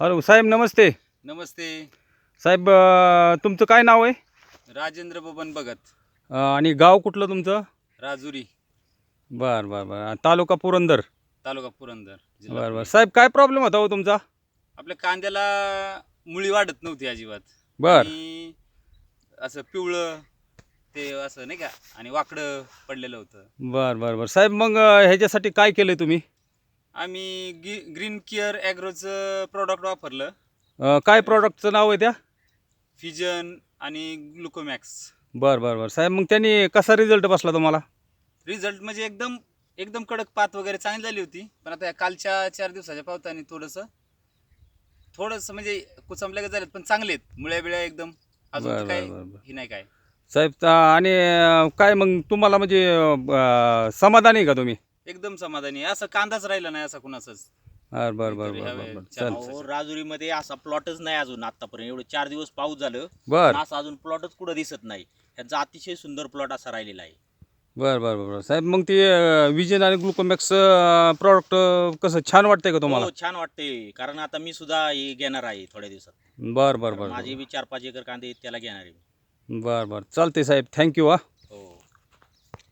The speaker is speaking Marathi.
हॅलो साहेब नमस्ते. नमस्ते. साहेब अ, तुमचं काय नाव आहे? राजेंद्र बबन भगत. अ, आणि गाव कुठलं तुमचं? राजुरी. बरं बरं बरं. तालुका पुरंदर? तालुका पुरंदर जिल्हा बरं बरं. पुणे. साहेब काय प्रॉब्लेम होता हो तुमचा? आपल्या कांद्याला मुळी वाढत नव्हती अजिबात. बर. आणि असं पिवळं ते असं नाही का आणि वाकडं पडलेलं होतं. बरं बरं बरं. साहेब मग अ, ह्याच्यासाठी काय केलं तुम्ही? आम्ही गी ग्रीन केअर ॲग्रोचं प्रॉडक्ट वापरलं. अ, काय प्रॉडक्टचं नाव आहे त्या? फिजन आणि ग्लुकोमॅक्स बरं बरं बरं. साहेब मग त्यांनी कसा रिझल्ट बसला तुम्हाला? रिझल्ट म्हणजे एकदम एकदम कडक पात वगैरे चांगली झाली होती. पण आता या कालच्या चार दिवसाच्या पावसाने थोडंसं थोडंसं म्हणजे कुचंबल्या झालेत पण चांगले आहेत. मुळ्या बिळ्या एकदम अजून बरं, काय बरं, बरं, बरं. हे नाही काय. साहेब ता- आणि अ, काय मग तुम्हाला म्हणजे अ, समाधानी आहे का तुम्ही? एकदम समाधानी आहे. असं कांदाच राहिला नाही असा कुणाचाच. बरं बरं बरं बरं हवे बरं बरं. चार चालेल अहो राजुरीमध्ये असा प्लॉटच नाही अजून आतापर्यंत एवढे चार दिवस पाऊस झालं. बरं. असा अजून प्लॉटच कुठं दिसत नाही. ह्यांचा अतिशय सुंदर प्लॉट असा राहिलेला आहे. बरं बरं बरं बरं. साहेब मग ते विजन आणि ग्लुकोमॅक्स प्रॉडक्ट कसं छान वाटतंय का तुम्हाला? हो छान वाटते कारण आता मी सुद्धा हे घेणार आहे थोड्या दिवसात. बरं बरं बरं माझे बी चार पाच एकर कांदे आहेत, त्याला घेणार आहे मी. बरं बरं. चालते साहेब. थँक्यू हा.